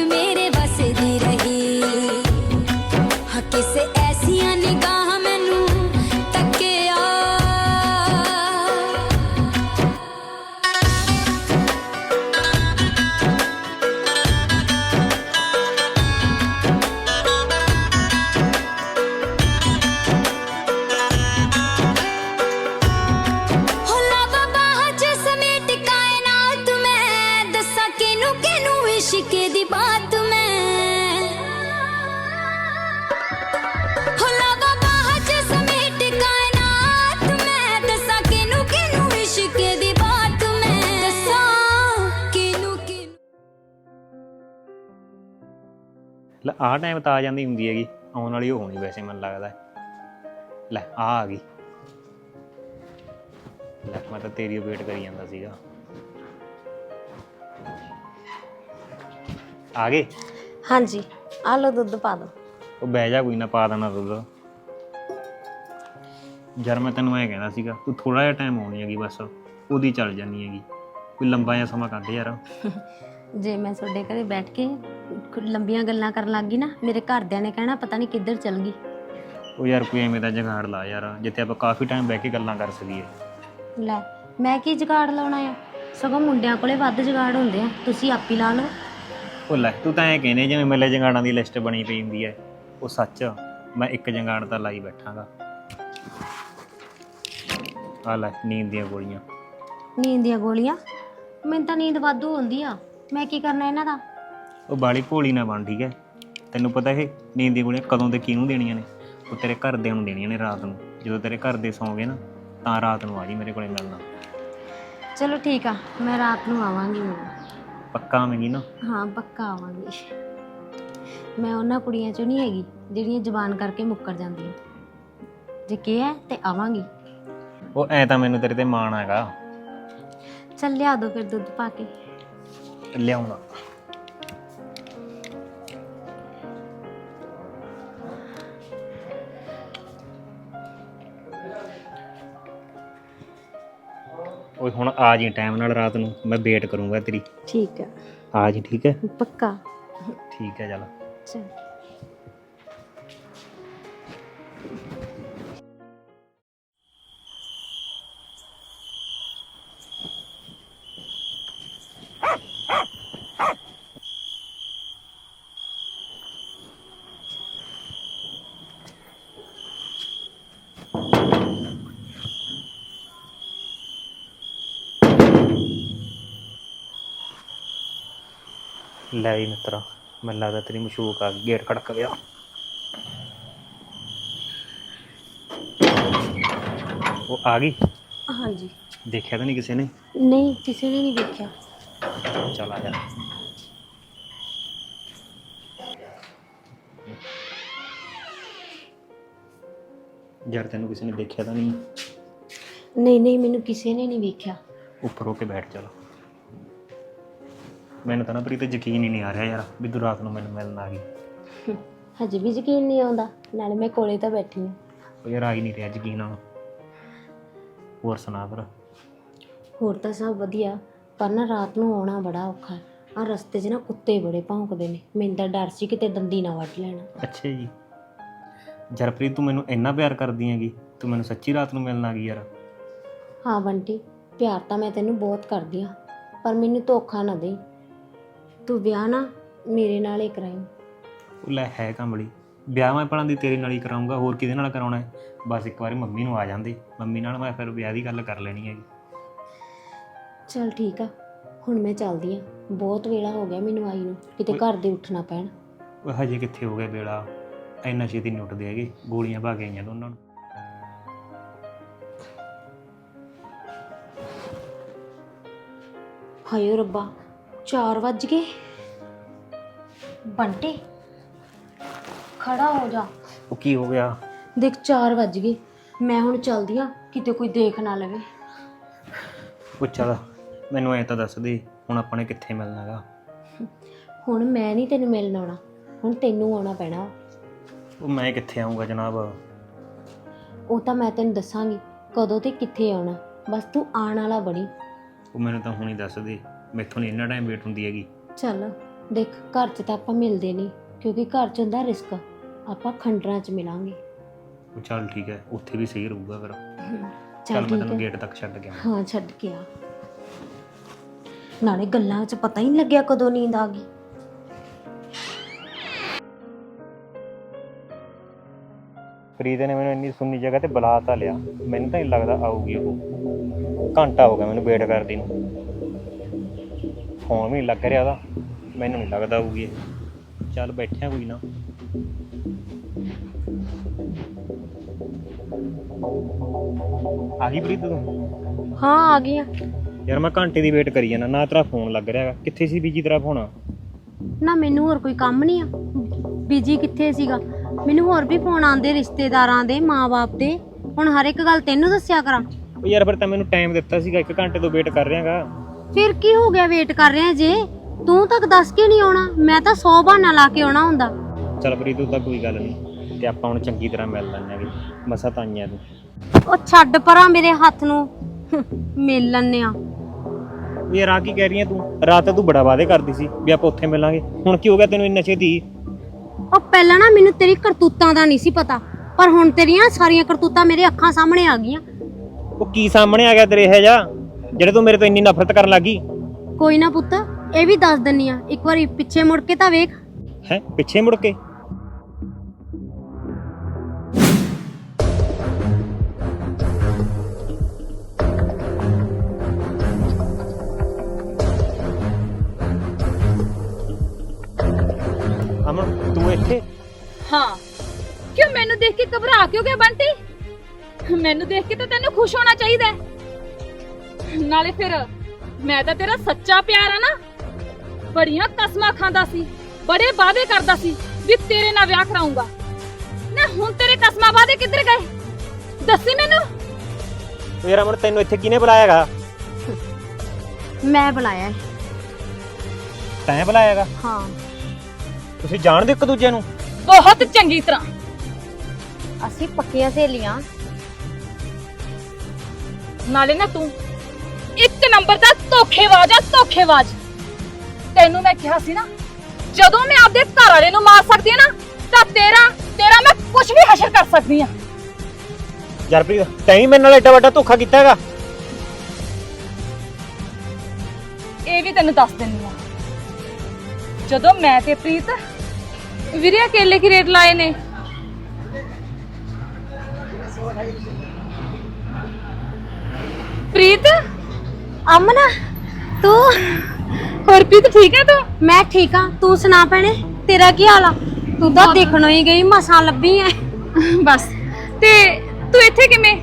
ਆਹ ਟਾਈਮ ਤਾਂ ਆ ਜਾਂਦੀ ਹੁੰਦੀ ਹੈਗੀ। ਆਉਣ ਵਾਲੀ ਉਹ ਹੋਣੀ ਵੈਸੇ ਮੈਨੂੰ ਲੱਗਦਾ ਲੈ ਆ ਆ ਗਈ। ਲੈ ਮੈਂ ਤਾਂ ਤੇਰੀ ਵੇਟ ਕਰੀ ਜਾਂਦਾ ਸੀਗਾ। ਆ ਗਏ? ਹਾਂਜੀ ਆ ਲਓ ਦੁੱਧ ਪਾ ਦਿਓ ਉਹ ਬਹਿ ਜਾ ਕੋਈ ਨਾ ਪਾ ਦੇਣਾ ਦੁੱਧ। ਯਾਰ ਮੈਂ ਤੈਨੂੰ ਐ ਕਹਿੰਦਾ ਸੀਗਾ ਤੂੰ ਥੋੜਾ ਜਿਹਾ ਟਾਈਮ ਆਉਣੀ ਹੈਗੀ ਬਸ ਉਹਦੀ ਚੱਲ ਜਾਨੀ ਹੈਗੀ। ਕੋਈ ਲੰਬਾ ਜਿਹਾ ਸਮਾਂ ਕੱਢ ਯਾਰ। ਜੇ ਮੈਂ ਤੁਹਾਡੇ ਘਰੇ ਬੈਠ ਕੇ ਲੰਬੀਆਂ ਗੱਲਾਂ ਕਰਨ ਲੱਗ ਗਈ ਨਾ ਮੇਰੇ ਘਰਦਿਆਂ ਨੇ ਕਹਿਣਾ ਪਤਾ ਨਹੀਂ ਕਿੱਧਰ ਚਲ ਗਈ। ਉਹ ਯਾਰ ਕੋਈ ਐਵੇਂ ਦਾ ਜਗਾੜ ਲਾ ਯਾਰ ਜਿੱਥੇ ਆਪਾਂ ਕਾਫੀ ਟਾਈਮ ਬਹਿ ਕੇ ਗੱਲਾਂ ਕਰ ਸਕੀਏ। ਲੈ ਮੈਂ ਕੀ ਜਗਾੜ ਲਾਉਣਾ ਆ? ਸਗੋਂ ਮੁੰਡਿਆਂ ਕੋਲੇ ਵੱਧ ਜਗਾੜ ਹੁੰਦੇ ਆ ਤੁਸੀਂ ਆਪ ਹੀ ਲਾ ਲਓ। ਉਹ ਲੈ ਤੂੰ ਤਾਂ ਐ ਕਹਿੰਦੇ ਜਿਵੇਂ ਮੇਲੇ ਜੰਗਾੜਾਂ ਦੀ ਲਿਸਟ ਬਣੀ ਪਈ ਹੁੰਦੀ ਐ ਉਹ ਸੱਚ ਮੈਂ ਇੱਕ ਜੰਗਾੜ ਤਾਂ ਲਾਈ ਬੈਠਾਂਗਾ। ਆ ਲੈ ਨੀਂਦ ਦੀਆਂ ਗੋਲੀਆਂ। ਨੀਂਦ ਦੀਆਂ ਗੋਲੀਆਂ? ਮੈਨੂੰ ਤਾਂ ਨੀਂਦ ਵਾਧੂ ਆਉਂਦੀ ਆ। ਮੈਂ ਕੀ ਕਰਨਾ ਇਹਨਾਂ ਦਾ? ਉਹ ਬਾਲੀ ਭੋਲੀ ਨਾ ਬਣ ਠੀਕ ਐ ਤੈਨੂੰ ਪਤਾ ਇਹ ਨੀਂਦ ਦੀਆਂ ਗੋਲੀਆਂ ਕਦੋਂ ਤੇ ਕਿਹਨੂੰ ਦੇਣੀਆਂ ਨੇ? ਉਹ ਤੇਰੇ ਘਰਦਿਆਂ ਨੂੰ ਦੇਣੀਆਂ ਨੇ ਰਾਤ ਨੂੰ। ਜਦੋਂ ਤੇਰੇ ਘਰ ਦੇ ਸੌਂ ਗਏ ਨਾ ਤਾਂ ਰਾਤ ਨੂੰ ਆ ਜੀ ਮੇਰੇ ਕੋਲੇ ਮਿਲਣਾ। ਚਲੋ ਠੀਕ ਆ ਮੈਂ ਰਾਤ ਨੂੰ ਆਵਾਂਗੀ ਹੁਣ। ਪੱਕਾ ਆਵੇਂਗੀ ਨਾ? ਹਾਂ ਪੱਕਾ ਆਵਾਂਗੀ। ਮੈਂ ਉਹਨਾਂ ਕੁੜੀਆਂ ਚੋਂ ਨਹੀਂ ਹੈਗੀ ਜਿਹੜੀਆਂ ਜ਼ਬਾਨ ਕਰਕੇ ਮੁੱਕਰ ਜਾਂਦੀਆਂ। ਜੇ ਕਿਹਾ ਤੇ ਆਵਾਂਗੀ। ਉਹ ਐ ਤਾਂ ਮੈਨੂੰ ਤੇਰੇ ਤੇ ਮਾਣ ਹੈਗਾ। ਚੱਲ ਲਿਆ ਦੋ ਫਿਰ ਦੁੱਧ ਪਾ ਕੇ। ਲਿਆਉਣਾ। ਓਏ ਹੁਣ ਆ ਜੀ ਟਾਈਮ ਨਾਲ ਰਾਤ ਨੂੰ ਮੈਂ ਵੇਟ ਕਰੂੰਗਾ ਤੇਰੀ। ਠੀਕ ਆ। ਆ ਜੀ ਠੀਕ ਹੈ? ਪੱਕਾ। ਠੀਕ ਹੈ ਚੱਲ। ਚਲ। ਲੈ ਵੀ ਮਿੱਤਰਾ। ਮੈਨੂੰ ਲੱਗਦਾ ਤੇਰੀ ਮਸ਼ੂਕ ਆ ਗਈ ਗੇਟ ਖੜਕ ਗਿਆ। ਉਹ ਆ ਗਈ? ਹਾਂਜੀ। ਦੇਖਿਆ ਤਾਂ ਨਹੀਂ ਕਿਸੇ ਨੇ? ਨਹੀਂ ਕਿਸੇ ਨੇ ਨਹੀਂ ਵੇਖਿਆ ਚੱਲ ਆ ਜਾ। ਯਾਰ ਤੈਨੂੰ ਕਿਸੇ ਨੇ ਦੇਖਿਆ ਤਾਂ ਨਹੀਂ? ਨਹੀਂ ਨਹੀਂ ਮੈਨੂੰ ਕਿਸੇ ਨੇ ਨਹੀਂ ਵੇਖਿਆ। ਉੱਪਰ ਹੋ ਕੇ ਬੈਠ ਚੱਲ ਮੈਨੂੰ ਤਾਂ ਨਾ ਪ੍ਰੀਤ ਯਕੀਨ ਹੀ ਨਹੀਂ ਆ ਰਿਹਾ ਯਾਰ ਵੀ ਤੂੰ ਰਾਤ ਨੂੰ ਮੈਨੂੰ ਮਿਲਣ ਆ ਗਈ। ਹਜੇ ਵੀ ਯਕੀਨ ਨਹੀਂ ਆਉਂਦਾ ਨਾਲੇ ਮੈਂ ਕੋਲੇ ਤਾਂ ਬੈਠੀ ਹਾਂ। ਉਹ ਯਾਰ ਆ ਹੀ ਨਹੀਂ ਰਿਹਾ ਯਕੀਨ ਹੁਣ ਹੋਰ ਸੁਣਾ ਫਿਰ। ਹੋਰ ਤਾਂ ਸਭ ਵਧੀਆ ਪਰ ਨਾ ਰਾਤ ਨੂੰ ਆਉਣਾ ਬੜਾ ਔਖਾ ਆ ਰਸਤੇ 'ਚ ਨਾ ਕੁੱਤੇ ਬੜੇ ਭੌਂਕਦੇ ਨੇ ਮੈਨੂੰ ਤਾਂ ਡਰ ਸੀ ਕਿਤੇ ਦੰਦੀ ਨਾ ਵੱਢ ਲੈਣਾ। ਅੱਛਾ ਜੀ। ਜਰਪ੍ਰੀਤ ਤੂੰ ਮੈਨੂੰ ਇੰਨਾ ਪਿਆਰ ਕਰਦੀ ਹੈਗੀ ਤੂੰ ਮੈਨੂੰ ਸੱਚੀ ਰਾਤ ਨੂੰ ਮਿਲਣ ਆ ਗਈ ਯਾਰ। ਹਾਂ ਬੰਟੀ ਪਿਆਰ ਤਾਂ ਮੈਂ ਤੈਨੂੰ ਬਹੁਤ ਕਰਦੀ ਆ ਪਰ ਮੈਨੂੰ ਧੋਖਾ ਨਾ ਦੇ ਤੂੰ ਵਿਆਹ ਨਾ ਮੇਰੇ ਨਾਲ ਹੀ ਕਰਾਈ। ਉਹ ਲੈ ਹੈ ਕੰਬਲੀ ਵਿਆਹ ਮੈਂ ਭਲਾਂ ਦੀ ਤੇਰੇ ਨਾਲ ਹੀ ਕਰਾਉਂਗਾ ਹੋਰ ਕਿਹਦੇ ਨਾਲ ਕਰਾਉਣਾ ਹੈ? ਬਸ ਇੱਕ ਵਾਰੀ ਮੰਮੀ ਨੂੰ ਆ ਜਾਂਦੇ ਮੰਮੀ ਨਾਲ ਮੈਂ ਫਿਰ ਵਿਆਹ ਦੀ ਗੱਲ ਕਰ ਲੈਣੀ ਹੈਗੀ। ਚਲ ਠੀਕ ਆ ਹੁਣ ਮੈਂ ਚੱਲਦੀ ਆ। ਬਹੁਤ ਵੇਲਾ ਹੋ ਗਿਆ ਮੈਨੂੰ ਆਈ ਨੂੰ ਕਿਤੇ ਘਰ ਦੇ ਉੱਠਣਾ ਪੈਣ। ਉਹ ਹਜੇ ਕਿੱਥੇ ਹੋ ਗਿਆ ਵੇਲਾ? ਇੰਨਾ ਛੇਤੀ ਨਹੀਂ ਉੱਠਦੇ ਹੈਗੇ ਗੋਲੀਆਂ ਭਾ ਗਈਆਂ ਦੋਨਾਂ ਨੂੰ। ਹਾਏ ਓ ਰੱਬਾ 4 ਵੱਜ ਗਏ। ਬੰਟੀ ਖੜਾ ਹੋ ਜਾ। ਉਹ ਕੀ ਹੋ ਗਿਆ? ਦੇਖ 4 ਵੱਜ ਗਏ। ਮੈਂ ਹੁਣ ਚੱਲਦੀ ਆ ਕਿਤੇ ਕੋਈ ਦੇਖ ਨਾ ਲਵੇ। ਉਹ ਚੱਲ ਮੈਨੂੰ ਐ ਤਾਂ ਦੱਸ ਦੇ ਹੁਣ ਆਪਾਂ ਨੇ ਕਿੱਥੇ ਮਿਲਣਾ ਹੈਗਾ ਹੁਣ ਮੈਂ ਨਹੀਂ ਤੈਨੂੰ ਮਿਲਣ ਆਉਣਾ ਹੁਣ ਤੈਨੂੰ ਆਉਣਾ ਪੈਣਾ। ਉਹ ਮੈਂ ਕਿੱਥੇ ਆਉਂਗਾ ਜਨਾਬ? ਉਹ ਤਾਂ ਮੈਂ ਤੈਨੂੰ ਦੱਸਾਂਗੀ ਕਦੋਂ ਤੇ ਕਿੱਥੇ ਆਉਣਾ। ਬਸ ਤੂੰ ਆਉਣ ਵਾਲਾ ਬਣੀ। ਉਹ ਮੈਨੂੰ ਤਾਂ ਹੁਣੀ ਦੱਸ ਦੇ। ਮੈਥੋਂ ਨਹੀਂ ਇੰਨਾ ਟਾਈਮ ਵੇਟ ਹੁੰਦੀ ਹੈਗੀ। ਚੱਲ ਦੇਖ ਘਰ 'ਚ ਤਾਂ ਆਪਾਂ ਮਿਲਦੇ ਨਹੀਂ ਕਿਉਂਕਿ ਘਰ 'ਚ ਹੁੰਦਾ ਰਿਸਕ। ਆਪਾਂ ਖੰਡਰਾਂ 'ਚ ਮਿਲਾਂਗੇ। ਉਹ ਚੱਲ ਠੀਕ ਹੈ ਉੱਥੇ ਵੀ ਸਹੀ ਰਹੂਗਾ ਫਿਰ। ਚੱਲ ਚੱਲ ਮੈਂ ਠੀਕ ਤੈਨੂੰ ਹੈ। ਗੇਟ ਤੱਕ ਛੱਡ ਗਿਆ ਹਾਂ ਛੱਡ ਕੇ ਆ। ਨਾਲੇ ਗੱਲਾਂ 'ਚ ਪਤਾ ਹੀ ਨਹੀਂ ਲੱਗਿਆ ਕਦੋਂ ਨੀਂਦ ਆ ਗਈ। ਫਰੀਦ ਨੇ ਮੈਨੂੰ ਇੰਨੀ ਸੁੰਨੀ ਜਗ੍ਹਾ ਤੇ ਬੁਲਾ ਤਾਂ ਲਿਆ। ਮੈਨੂੰ ਤਾਂ ਨਹੀਂ ਲੱਗਦਾ ਆਊਗੀ ਉਹ। ਘੰਟਾ ਹੋ ਗਿਆ ਮੈਨੂੰ ਵੇਟ ਕਰਦੀ ਨੂੰ। ਫੋਨ ਵੀ ਨਹੀਂ ਲੱਗ ਰਿਹਾ ਉਹਦਾ। ਮੈਨੂੰ ਨਹੀਂ ਲੱਗਦਾ ਆਊਗੀ ਇਹ ਚੱਲ ਬੈਠਿਆ ਕੋਈ ਨਾ। ਆ ਗਈ ਪ੍ਰੀਤ ਤੂੰ? ਹਾਂ ਆ ਗਈ ਆ। ਯਾਰ ਮੈਂ ਘੰਟੇ ਦੀ ਵੇਟ ਕਰੀ ਜਾਣਾ ਨਾ ਤੇਰਾ ਫੋਨ ਲੱਗ ਰਿਹਾ ਹੈਗਾ। ਕਿੱਥੇ ਸੀ ਬੀਜੀ ਤੇਰਾ ਫੋਨ? ਨਾ ਮੈਨੂੰ ਹੋਰ ਕੋਈ ਕੰਮ ਨਹੀਂ ਆ। ਬੀਜੀ ਕਿੱਥੇ ਸੀਗਾ? ਮੈਨੂੰ ਹੋਰ ਵੀ ਫੋਨ ਆਉਂਦੇ ਰਿਸ਼ਤੇਦਾਰਾਂ ਦੇ ਮਾਪੇ ਦੇ। ਹੁਣ ਹਰ ਇੱਕ ਗੱਲ ਤੈਨੂੰ ਦੱਸਿਆ ਕਰਾਂ। ਉਹ ਯਾਰ ਫਿਰ ਤਾਂ ਮੈਨੂੰ ਟਾਈਮ ਦਿੱਤਾ ਸੀਗਾ 1 ਘੰਟੇ ਤੋਂ ਵੇਟ ਕਰ ਰਿਹਾਗਾ ਫਿਰ ਕੀ ਹੋ ਗਿਆ ਵੇਟ ਕਰ ਰਿਹਾ ਜੇ? ਤੂੰ ਤੱਕ ਦੱਸ ਕੇ ਨਹੀਂ ਆਉਣਾ? ਮੈਂ ਤਾਂ 100 ਬਹਾਨਾ ਲਾ ਕੇ ਆਉਣਾ ਹੁੰਦਾ। ਚੱਲ ਪ੍ਰੀਤ ਉਹ ਤਾਂ ਕੋਈ ਗੱਲ ਨਹੀਂ। ਤੇ ਆਪਾਂ ਹੁਣ ਚੰਗੀ ਤਰ੍ਹਾਂ ਮਿਲ ਲੈਣੇ ਆਗੇ ਮਸਾ ਤਾਂ ਆਈਆਂ ਤੂੰ ਉਹ ਛੱਡ ਪਰਾਂ ਮੇਰੇ ਹੱਥ ਨੂੰ। ਮਿਲ ਲੈਨੇ ਆ ਯਾਰ ਆ ਕੀ ਕਹਿ ਰਹੀ ਹੈ ਤੂੰ? ਰਾਤ ਤੂੰ ਬੜਾ ਵਾਅਦੇ ਕਰਦੀ ਸੀ ਵੀ ਆਪਾਂ ਉੱਥੇ ਮਿਲਾਂਗੇ। ਹੁਣ ਕੀ ਹੋ ਗਿਆ ਤੈਨੂੰ ਇੰਨਾ ਛੇਤੀ? ਉਹ ਪਹਿਲਾਂ ਨਾ ਮੈਨੂੰ ਤੇਰੀ ਕਰਤੂਤਾਂ ਦਾ ਨਹੀਂ ਸੀ ਪਤਾ। ਪਰ ਹੁਣ ਤੇਰੀਆਂ ਸਾਰੀਆਂ ਕਰਤੂਤਾਂ ਮੇਰੇ ਅੱਖਾਂ ਸਾਹਮਣੇ ਆ ਗਈਆਂ। ਉਹ ਕੀ ਸਾਹਮਣੇ ਆ ਗਿਆ ਤੇਰੇ ਇਹ ਜਾ ਜਿਹੜੇ ਤੂੰ ਮੇਰੇ ਤੋਂ ਇੰਨੀ ਨਫ਼ਰਤ ਕਰਨ ਲੱਗੀ ਕੋਈ ਨਾ ਪੁੱਤ ਇਹ ਵੀ ਦੱਸ ਦਿੰਨੀ ਆ। ਇੱਕ ਵਾਰੀ ਪਿੱਛੇ ਮੁੜ ਕੇ ਤਾਂ ਵੇਖ। ਹੈ? ਪਿੱਛੇ ਮੁੜ ਕੇ? ਅਮਨ ਤੂੰ ਇੱਥੇ? ਹਾਂ। ਕਿਉਂ ਮੈਨੂੰ ਦੇਖ ਕੇ ਘਬਰਾ ਕਿਉਂ ਗਿਆ ਬੰਟੀ? ਮੈਨੂੰ ਦੇਖ ਕੇ ਤਾਂ ਤੈਨੂੰ ਖੁਸ਼ ਹੋਣਾ ਚਾਹੀਦਾ ਹੈ। ਨਾਲੇ ਫਿਰ ਮੈਂ ਤਾਂ ਤੇਰਾ ਸੱਚਾ ਪਿਆਰ ਆ ਨਾ। ਬੜੀਆਂ ਕਸਮਾਂ ਖਾਂਦਾ ਸੀ ਬੜੇ ਵਾਅਦੇ ਕਰਦਾ ਸੀ ਵੀ ਤੇਰੇ ਨਾਲ ਵਿਆਹ ਕਰਾਉਂਗਾ ਨਾ ਹੁਣ ਤੇਰੇ ਕਸਮਾਂ ਵਾਅਦੇ ਕਿੱਧਰ ਗਏ? ਦੱਸੀ ਮੈਨੂੰ। ਯਾਰ ਅਮਨ ਤੈਨੂੰ ਇੱਥੇ ਕਿਹਨੇ ਬੁਲਾਇਆਗਾ ਮੈਂ ਬੁਲਾਇਆ ਹੈ। ਤੈਂ ਬੁਲਾਇਆਗਾ ਹਾਂ। ਤੁਸੀਂ ਜਾਣਦੇ ਇੱਕ ਦੂਜੇ ਨੂੰ? ਬਹੁਤ ਚੰਗੀ ਤਰ੍ਹਾਂ। ਅਸੀਂ ਪੱਕੀਆਂ ਸਹੇਲੀਆਂ। ਨਾਲੇ ਨਾ ਤੂੰ ਇੱਕ ਨੰਬਰ ਦਾ ਧੋਖੇਬਾਜ਼ ਆ ਧੋਖੇਬਾਜ਼। ਤੈਨੂੰ ਮੈਂ ਕਿਹਾ ਸੀ ਨਾ ਜਦੋਂ ਮੈਂ ਆਪਦੇ ਘਰ ਵਾਲੇ ਨੂੰ ਮਾਰ ਸਕਦੀ ਆ ਨਾ ਤਾਂ ਤੇਰਾ ਤੇਰਾ ਮੈਂ ਕੁਝ ਵੀ ਹਸ਼ਰ ਕਰ ਸਕਦੀ ਆ। ਯਾਰ ਪ੍ਰੀਤ ਤੈਂ ਹੀ ਮੇਰੇ ਨਾਲ ਏਡਾ ਵੱਡਾ ਧੋਖਾ ਕੀਤਾ ਹੈਗਾ। ਇਹ ਵੀ ਤੈਨੂੰ ਦੱਸ ਦਿੰਦੀ ਆ। ਜਦੋਂ ਮੈਂ ਤੇ ਪ੍ਰੀਤ ਵੀਰੇ ਕੇਲੇ ਕੀ ਰੇਟ ਲਾਏ ਨੇ? ਪ੍ਰੀਤ? ਅਮਨਾ ਤੂੰ? ਹੋਰ ਪ੍ਰੀਤ ਠੀਕ ਹੈ ਤੂੰ? ਮੈਂ ਠੀਕ ਆ ਤੂੰ ਸੁਣਾ ਭੈਣੇ ਤੇਰਾ ਕੀ ਹਾਲ ਆ? ਤੂੰ ਤਾਂ ਦੇਖਣੋਂ ਹੀ ਗਈ ਮਸਾਂ ਲੱਭੀ ਐ। ਬਸ। ਤੇ ਤੂੰ ਇੱਥੇ ਕਿਵੇਂ?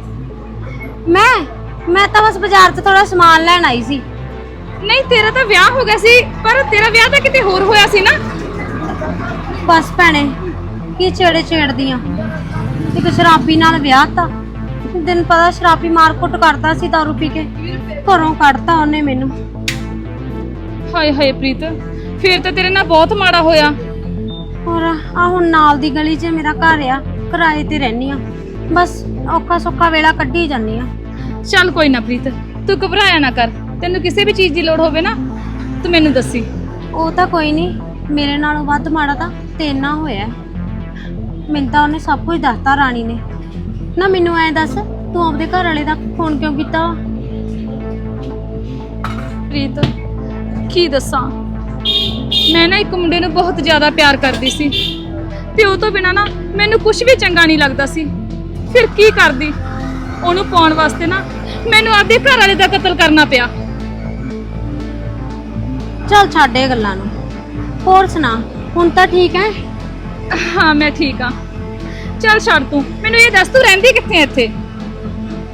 ਮੈਂ? ਮੈਂ ਤਾਂ ਬਸ ਬਾਜ਼ਾਰ ਤੋਂ ਥੋੜਾ ਸਮਾਨ ਲੈਣ ਆਈ ਸੀ। ਨਹੀਂ ਤੇਰਾ ਤਾਂ ਵਿਆਹ ਹੋ ਗਿਆ ਸੀ ਪਰ ਤੇਰਾ ਵਿਆਹ ਤਾਂ ਕਿਤੇ ਹੋਰ ਹੋਇਆ ਸੀ ਨਾ। ਬਸ ਭੈਣੇ ਕੀ ਛੇੜੇ ਛੇੜਦੀਆਂ ਇੱਕ ਸ਼ਰਾਬੀ ਨਾਲ ਵਿਆਹ ਤਾਂ। ਦਿਨ ਪਤਾ ਸ਼ਰਾਬੀ ਮਾਰ ਕੁੱਟ ਕਰਦਾ ਸੀ ਦਾਰੂ ਪੀ ਕੇ। ਘਰੋਂ ਕੱਢਤਾ ਉਹਨੇ ਮੈਨੂੰ। ਹਾਏ ਹਾਏ ਪ੍ਰੀਤ ਫੇਰ ਤਾਂ ਤੇਰੇ ਨਾਲ ਬਹੁਤ ਮਾੜਾ ਹੋਇਆ। ਹੋਰ ਆ ਹੁਣ ਨਾਲ ਦੀ ਗਲੀ 'ਚ ਮੇਰਾ ਘਰ ਆ ਕਿਰਾਏ ਤੇ ਰਹਿਨੀ ਆ ਬਸ ਔਖਾ ਸੌਖਾ ਵੇਲਾ ਕੱਢੀ ਜਾਂਦੀ ਆ ਚੱਲ ਕੋਈ ਨਾ ਪ੍ਰੀਤ ਤੂੰ ਘਬਰਾਇਆ ਨਾ ਕਰ। ਤੈਨੂੰ ਕਿਸੇ ਵੀ ਚੀਜ਼ ਦੀ ਲੋੜ ਹੋਵੇ ਨਾ ਤੂੰ ਮੈਨੂੰ ਦੱਸੀ। ਉਹ ਤਾਂ ਕੋਈ ਨਹੀਂ ਮੇਰੇ ਨਾਲੋਂ ਵੱਧ ਮਾੜਾ ਤਾਂ ਤੇਰੇ ਨਾਲ ਹੋਇਆ। ਮੈਨੂੰ ਤਾਂ ਉਹਨੇ ਸਭ ਕੁਝ ਦੱਸਤਾ ਰਾਣੀ ਨੇ। ਨਾ ਮੈਨੂੰ ਐ ਦੱਸ ਤੂੰ ਆਪਦੇ ਘਰ ਵਾਲੇ ਦਾ ਫੋਨ ਕਿਉਂ ਕੀਤਾ? ਪ੍ਰੀਤ ਕੀ ਦੱਸਾਂ? ਮੈਂ ਨਾ ਇੱਕ ਮੁੰਡੇ ਨੂੰ ਬਹੁਤ ਜ਼ਿਆਦਾ ਪਿਆਰ ਕਰਦੀ ਸੀ। ਤੇ ਉਹ ਤੋਂ ਬਿਨਾ ਨਾ ਮੈਨੂੰ ਕੁਝ ਵੀ ਚੰਗਾ ਨਹੀਂ ਲੱਗਦਾ ਸੀ। ਫਿਰ ਕੀ ਕਰਦੀ? ਉਹਨੂੰ ਪਾਉਣ ਵਾਸਤੇ ਨਾ ਮੈਨੂੰ ਆਪਦੇ ਘਰ ਵਾਲੇ ਦਾ ਕਤਲ ਕਰਨਾ ਪਿਆ। ਚੱਲ ਛੱਡ ਇਹ ਗੱਲਾਂ ਨੂੰ। ਹੋਰ ਸੁਣਾ ਹੁਣ ਤਾਂ ਠੀਕ ਹੈ ਹਾਂ ਮੈਂ ਠੀਕ ਆ। ਚੱਲ ਛੱਡ ਤੂੰ ਮੈਨੂੰ ਇਹ ਦੱਸ ਤੂੰ ਰਹਿੰਦੀ ਕਿੱਥੇ ਐ ਇੱਥੇ?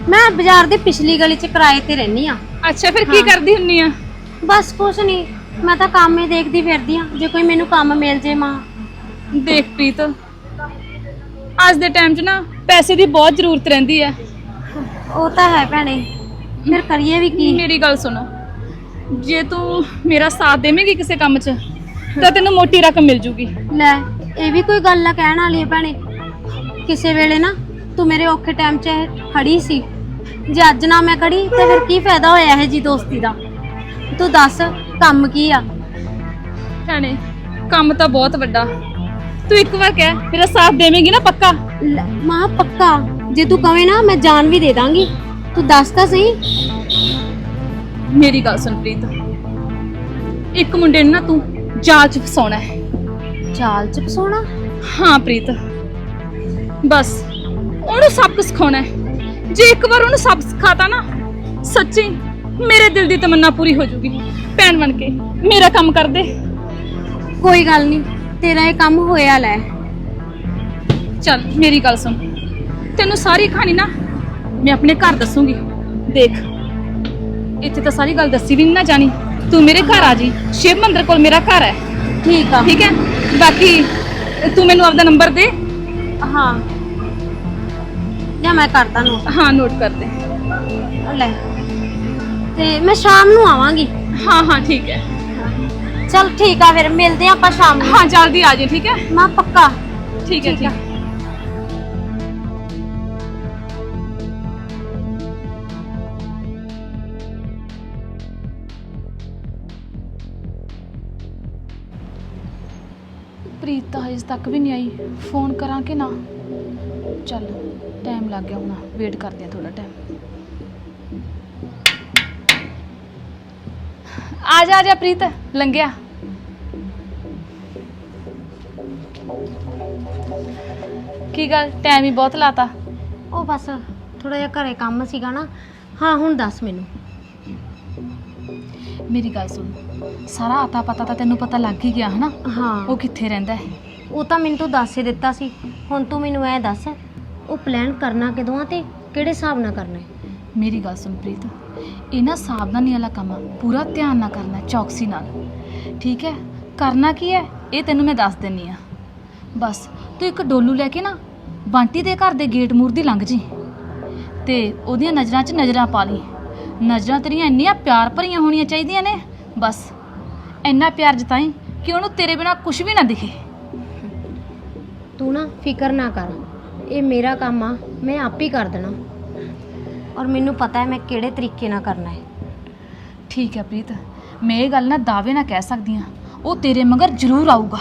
ਮੈਂ ਬਾਜ਼ਾਰ ਦੀ ਪਿਛਲੀ ਗਲੀ 'ਚ ਕਿਰਾਏ ਤੇ ਰਹਿਨੀ ਆ। ਅੱਛਾ ਫਿਰ ਕੀ ਹਾਂ। ਕਰਦੀ ਹੁੰਨੀ ਆ? ਬਸ ਕੁਛ ਨਹੀਂ ਮੈਂ ਤਾਂ ਕੰਮ ਹੀ ਦੇਖਦੀ ਫਿਰਦੀ ਆ ਜੇ ਕੋਈ ਮੈਨੂੰ ਕੰਮ ਮਿਲ ਜੇ ਮਾਂ। ਦੇਖ ਪ੍ਰੀਤ ਅੱਜ ਦੇ ਟਾਈਮ 'ਚ ਨਾ ਪੈਸੇ ਦੀ ਬਹੁਤ ਜ਼ਰੂਰਤ ਰਹਿੰਦੀ ਹੈ ਉਹ ਤਾਂ ਹੈ ਭੈਣੇ ਫਿਰ ਕਰੀਏ ਵੀ ਕੀ? ਮੇਰੀ ਗੱਲ ਸੁਣ ਜੇ ਤੂੰ ਮੇਰਾ ਸਾਥ ਦੇਵੇਂਗੀ ਕਿਸੇ ਕੰਮ 'ਚ ਤਾਂ ਤੈਨੂੰ ਮੋਟੀ ਰਕਮ ਮਿਲ ਜੂਗੀ। ਲੈ ਇਹ ਵੀ ਕੋਈ ਗੱਲ ਆ ਕਹਿਣ ਵਾਲੀ ਹੈ ਭੈਣੇ ਕਿਸੇ ਵੇਲੇ ਨਾ ਤੂੰ ਮੇਰੇ ਔਖੇ ਟਾਈਮ 'ਚ ਖੜੀ ਸੀ। ਜੇ ਅੱਜ ਨਾ ਮੈਂ ਖੜੀ ਤੇ ਫਿਰ ਕੀ ਫਾਇਦਾ ਹੋਇਆ ਇਹ ਜੀ ਦੋਸਤੀ ਦਾ? ਤੂੰ ਦੱਸ ਕੰਮ ਕੀ ਆ? ਭੈਣੇ ਕੰਮ ਤਾਂ ਬਹੁਤ ਵੱਡਾ। ਤੂੰ ਇੱਕ ਵਾਰ ਕਹਿ ਮੇਰਾ ਸਾਥ ਦੇਵੇਂਗੀ ਨਾ ਪੱਕਾ? ਲੈ, ਮਾਂ ਪੱਕਾ। ਜੇ ਤੂੰ ਕਵੇਂ ਨਾ ਮੈਂ ਜਾਨ ਵੀ ਦੇ ਦਾਂਗੀ। ਤੂੰ ਦੱਸ ਤਾਂ ਸਹੀ। ਮੇਰੀ ਗੱਲ ਸੁਣ ਪ੍ਰੀਤ। ਇੱਕ ਮੁੰਡੇ ਨੂੰ ਨਾ ਤੂੰ ਜਾਲ 'ਚ ਫਸਾਉਣਾ ਹੈ। ਚਾਲ ਚ ਫਸਾਉਣਾ? ਹਾਂ ਪ੍ਰੀਤ। ਬਸ ਉਹਨੂੰ ਸਬਕ ਸਿਖਾਉਣਾ ਹੈ। ਜੇ ਇੱਕ ਵਾਰ ਉਹਨੂੰ ਸਬਕ ਸਿਖਾਤਾ ਨਾ ਸੱਚੀ ਮੇਰੇ ਦਿਲ ਦੀ ਤਮੰਨਾ ਪੂਰੀ ਹੋ ਜੂਗੀ। ਭੈਣ ਬਣ ਕੇ ਮੇਰਾ ਕੰਮ ਕਰ ਦੇ। ਕੋਈ ਗੱਲ ਨਹੀਂ ਤੇਰਾ ਇਹ ਕੰਮ ਹੋਇਆ ਲੈ। ਚੱਲ ਮੇਰੀ ਗੱਲ ਸੁਣ। ਤੈਨੂੰ ਸਾਰੀ ਕਹਾਣੀ ਨਾ ਮੈਂ ਆਪਣੇ ਘਰ ਦੱਸੂਗੀ। ਦੇਖ ਇੱਥੇ ਤਾਂ ਸਾਰੀ ਗੱਲ ਦੱਸੀ ਵੀ ਨੀ ਨਾ ਜਾਣੀ। ਤੂੰ ਮੇਰੇ ਘਰ ਆ ਜੀ। ਸ਼ਿਵ ਮੰਦਿਰ ਕੋਲ ਮੇਰਾ ਘਰ ਹੈ। ਠੀਕ ਆ। ਠੀਕ ਹੈ? ਬਾਕੀ ਤੂੰ ਮੈਨੂੰ ਆਪਦਾ ਨੰਬਰ ਦੇ। ਹਾਂ। ਜਾਂ ਮੈਂ ਕਰਦਾ ਨੂੰ ਹਾਂ ਨੋਟ ਕਰ ਦੇ। ਲੈ। ਤੇ ਮੈਂ ਸ਼ਾਮ ਨੂੰ ਆਵਾਂਗੀ। ਹਾਂ ਹਾਂ ਠੀਕ ਹੈ। ਚਲ ਠੀਕ ਆ ਫਿਰ ਮਿਲਦੇ ਆ ਆਪਾਂ ਸ਼ਾਮ ਨੂੰ। ਹਾਂ ਜਲਦੀ ਆ ਜੀ ਠੀਕ ਹੈ? ਮੈਂ ਪੱਕਾ। ਠੀਕ ਹੈ ਠੀਕ ਹੈ ਪ੍ਰੀਤ ਤਾਂ ਹਜੇ ਤੱਕ ਵੀ ਨਹੀਂ ਆਈ। ਫੋਨ ਕਰਾਂ ਕਿ ਨਾ? ਚੱਲ ਟਾਈਮ ਲੱਗ ਗਿਆ ਹੁਣ। ਵੇਟ ਕਰਦੇ ਆ ਥੋੜਾ ਟਾਈਮ ਆ ਜਾ ਆ ਜਾ ਪ੍ਰੀਤ ਲੰਘਿਆ। ਕੀ ਗੱਲ ਟਾਈਮ ਹੀ ਬਹੁਤ ਲਾਤਾ। ਉਹ ਬਸ ਥੋੜਾ ਜਿਹਾ ਘਰੇ ਕੰਮ ਸੀਗਾ ਨਾ। ਹਾਂ ਹੁਣ ਦੱਸ ਮੈਨੂੰ। ਮੇਰੀ ਗੱਲ ਸੁਣ। ਸਾਰਾ ਆਤਾ ਪਤਾ ਤਾਂ ਤੈਨੂੰ ਪਤਾ ਲੱਗ ਹੀ ਗਿਆ ਹਨਾ? ਹਾਂ। ਉਹ ਕਿੱਥੇ ਰਹਿੰਦਾ ਹੈ? ਉਹ ਤਾਂ ਮੈਨੂੰ ਤੂੰ ਦੱਸ ਹੀ ਦਿੱਤਾ ਸੀ। ਹੁਣ ਤੂੰ ਮੈਨੂੰ ਐ ਦੱਸ ਉਹ ਪਲਾਨ ਕਰਨਾ ਕਦੋਂ ਆ ਤੇ ਕਿਹੜੇ ਹਿਸਾਬ ਨਾਲ ਕਰਨਾ ਹੈ? ਮੇਰੀ ਗੱਲ ਸੁਣ ਪ੍ਰੀਤ ਇਹ ਨਾ ਸਾਵਧਾਨੀ ਵਾਲਾ ਕੰਮ ਆ ਪੂਰਾ ਧਿਆਨ ਨਾਲ ਕਰਨਾ ਹੈ, ਚੌਕਸੀ ਨਾਲ। ਠੀਕ ਹੈ? ਕਰਨਾ ਕੀ ਹੈ? ਇਹ ਤੈਨੂੰ ਮੈਂ ਦੱਸ ਦਿੰਨੀ ਆ। ਬਸ ਤੂੰ ਇੱਕ ਡੋਲੂ ਲੈ ਕੇ ਨਾ ਬੰਟੀ ਦੇ ਘਰ ਦੇ ਗੇਟ ਮੂਰ ਦੀ ਲੰਘ ਜੀ। ਤੇ ਉਹਦੀਆਂ ਨਜ਼ਰਾਂ 'ਚ ਨਜ਼ਰਾਂ ਪਾ ਲਈ। ਨਜ਼ਰਾਂ ਤੇਰੀਆਂ ਇੰਨੀਆਂ ਪਿਆਰ ਭਰੀਆਂ ਹੋਣੀਆਂ ਚਾਹੀਦੀਆਂ ਨੇ। ਬਸ। ਇੰਨਾ ਪਿਆਰ ਜਤਾਈ ਕਿ ਉਹਨੂੰ ਤੇਰੇ ਬਿਨਾ ਕੁਝ ਵੀ ਨਾ ਦਿਖੇ। ਤੂੰ ਨਾ ਫਿਕਰ ਨਾ ਕਰ। ਇਹ ਮੇਰਾ ਕੰਮ ਆ ਮੈਂ ਆਪ ਹੀ ਕਰ ਦੇਣਾ। ਔਰ ਮੈਨੂੰ ਪਤਾ ਹੈ ਮੈਂ ਕਿਹੜੇ ਤਰੀਕੇ ਨਾਲ ਕਰਨਾ ਹੈ। ਠੀਕ ਹੈ ਪ੍ਰੀਤ ਮੈਂ ਇਹ ਗੱਲ ਨਾ ਦਾਅਵੇ ਨਾਲ ਕਹਿ ਸਕਦੀ ਹਾਂ। ਉਹ ਤੇਰੇ ਮਗਰ ਜ਼ਰੂਰ ਆਊਗਾ।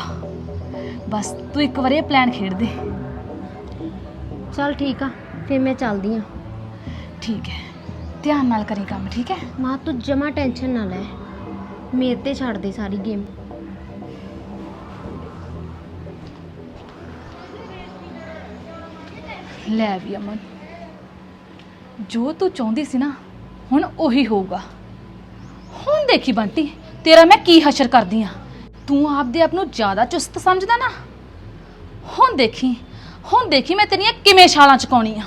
ਬਸ ਤੂੰ ਇੱਕ ਵਾਰ ਇਹ ਪਲਾਨ ਖੇਡ ਦੇ। ਚਲ ਠੀਕ ਆ ਫਿਰ ਮੈਂ ਚੱਲਦੀ ਆ ਠੀਕ ਹੈ। ਧਿਆਨ ਨਾਲ ਕਰੀ ਕੰਮ ਠੀਕ ਹੈ? ਮਾਂ ਤੂੰ ਜਮਾ ਟੈਨਸ਼ਨ ਨਾ ਲੈ। ਮੇਰੇ ਤੇ ਛੱਡ ਦੇ ਸਾਰੀ ਗੇਮ ਲੈ ਵੀ ਅਮਨ। ਜੋ ਤੂੰ ਚਾਹੁੰਦੀ ਸੀ ਨਾ, ਹੁਣ ਉਹੀ ਹੋਊਗਾ। ਹੁਣ ਦੇਖੀ ਬੰਟੀ, ਤੇਰਾ ਮੈਂ ਕੀ ਹਸ਼ਰ ਕਰਦੀ ਆ। ਤੂੰ ਆਪਦੇ ਆਪ ਨੂੰ ਜ਼ਿਆਦਾ ਚੁਸਤ ਸਮਝਦਾ ਨਾ। ਹੁਣ ਦੇਖੀ ਹੁਣ ਦੇਖੀ ਮੈਂ ਤੇਰੀਆਂ ਕਿਵੇਂ ਛਾਲਾਂ ਚਕਾਉਣੀ ਆ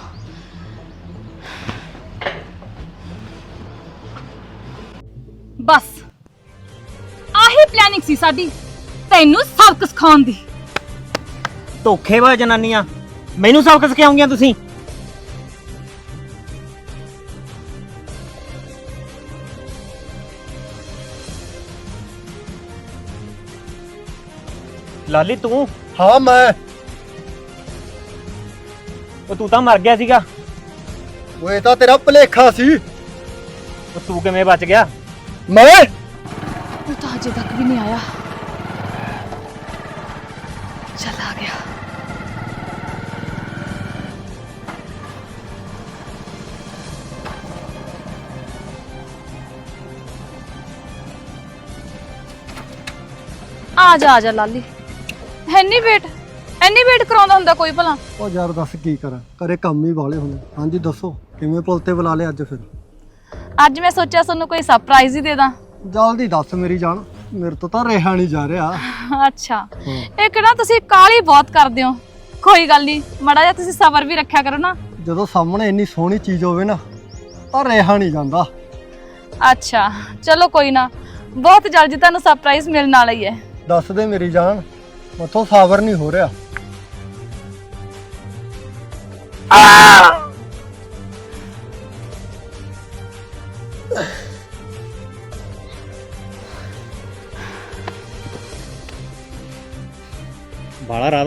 ਪਲੈਨਿੰਗ ਸੀ ਸਾਡੀ। ਤੈਨੂੰ ਸਬਕ ਸਿਖਾਉਣ ਦੀ। ਧੋਖੇਬਾਜ਼ ਜਨਾਨੀਆਂ। ਮੈਨੂੰ ਸਬਕ ਸਿਖਾਉਂਗੀਆਂ ਤੁਸੀਂ। ਲਾਲੀ ਤੂੰ? ਹਾਂ ਮੈਂ। ਉਹ ਤੂੰ ਤਾਂ ਮਰ ਗਿਆ ਸੀਗਾ। ਉਹ ਇਹ ਤਾਂ ਤੇਰਾ ਭਲੇਖਾ ਸੀ। ਉਹ ਤੂੰ ਕਿਵੇਂ ਬਚ ਗਿਆ? ਮੈਂ? ਅਜੇ ਤੱਕ ਵੀ ਨਹੀਂ ਆਇਆ। ਚਲਾ ਗਿਆ। ਆ ਜਾ ਆ ਜਾ ਲਾਲੀ। ਐਨੀ ਵੇਟ ਐਨੀ ਵੇਟ ਕਰਾਉਂਦਾ ਹੁੰਦਾ ਕੋਈ ਭਲਾ। ਉਹ ਯਾਰ ਦੱਸ ਕੀ ਕਰਾਂ ਘਰੇ ਕੰਮ ਹੀ ਵਾਲੇ ਹੁੰਦੇ। ਹਾਂਜੀ ਦੱਸੋ ਕਿਵੇਂ ਪੁੱਲ ਤੇ ਬੁਲਾ ਲਿਆ ਅੱਜ ਫਿਰ? ਅੱਜ ਮੈਂ ਸੋਚਿਆ ਤੁਹਾਨੂੰ ਕੋਈ ਸਰਪ੍ਰਾਈਜ਼ ਹੀ ਦੇ ਦਾਂ। ਜਲਦੀ ਦੱਸ ਮੇਰੀ ਜਾਨ। ਮੇਰੇ ਤੋਂ ਤਾਂ ਰਿਹਾ ਨਹੀਂ ਜਾ ਰਿਹਾ। ਅੱਛਾ। ਇਹ ਕਿਹੜਾ ਤੁਸੀਂ ਕਾਲੀ ਬਹੁਤ ਕਰਦੇ ਹੋ? ਕੋਈ ਗੱਲ ਨਹੀਂ ਮੜਾ ਜਿਹਾ ਤੁਸੀਂ ਸਬਰ ਵੀ ਰੱਖਿਆ ਕਰੋ ਨਾ। ਜਦੋਂ ਸਾਹਮਣੇ ਇੰਨੀ ਸੋਹਣੀ ਚੀਜ਼ ਹੋਵੇ ਨਾ ਤਾਂ ਰਿਹਾ ਨਹੀਂ ਜਾਂਦਾ। ਅੱਛਾ ਚਲੋ ਕੋਈ ਨਾ ਬਹੁਤ ਜਲਦੀ ਤੁਹਾਨੂੰ ਸਰਪ੍ਰਾਈਜ਼ ਮਿਲਣ ਵਾਲਾ ਹੀ ਹੈ। ਦੱਸ ਦੇ ਮੇਰੀ ਜਾਨ ਮਥੋਂ ਸਾਬਰ ਨਹੀਂ ਹੋ ਰਿਹਾ। ਬਾਲਾ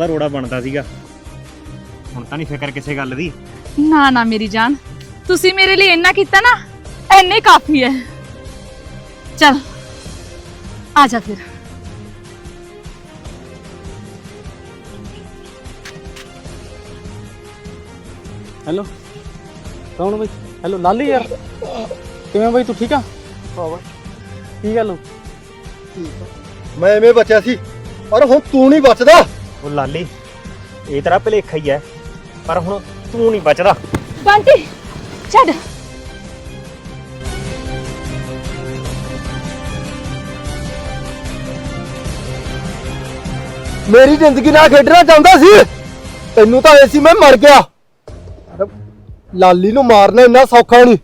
ਰੋੜਾ ਬਣਦਾ ਸੀਗਾ। ਹੁਣ ਤਾਂ ਨਹੀਂ ਫਿਕਰ ਕਿਸੇ ਗੱਲ ਦੀ। ਨਾ ਨਾ ਮੇਰੀ ਜਾਨ ਤੁਸੀਂ ਮੇਰੇ ਲਈ ਇੰਨਾ ਕੀਤਾ ਨਾ ਇੰਨੇ ਹੀ ਕਾਫੀ ਹੈ ਚਲ ਆ ਜਾ ਫਿਰ। ਹੈਲੋ ਕੌਣ ਬਈ? ਹੈਲੋ ਲਾਲੀ ਯਾਰ। ਕਿਵੇਂ ਬਈ ਤੂੰ ਠੀਕ ਆ? ਕੀ ਗੱਲ? ਹੋ ਮੈਂ ਐਵੇਂ ਬਚਿਆ ਸੀ ਪਰ ਹੁਣ ਤੂੰ ਨਹੀਂ ਬਚਦਾ। ਉਹ ਲਾਲੀ ਇਹ ਤੇਰਾ ਭਲੇਖਾ ਹੀ ਹੈ ਪਰ ਹੁਣ ਤੂੰ ਨਹੀਂ ਬਚਦਾ। ਬੰਟੀ ਛੱਡ। ਮੇਰੀ ਜ਼ਿੰਦਗੀ ਨਾਲ ਖੇਡਣਾ ਚਾਹੁੰਦਾ ਸੀ। ਤੈਨੂੰ ਤਾਂ ਐ ਸੀ ਮੈਂ ਮਰ ਗਿਆ। ਲਾਲੀ ਨੂੰ ਮਾਰਨਾ ਇੰਨਾ ਸੌਖਾ ਨਹੀਂ।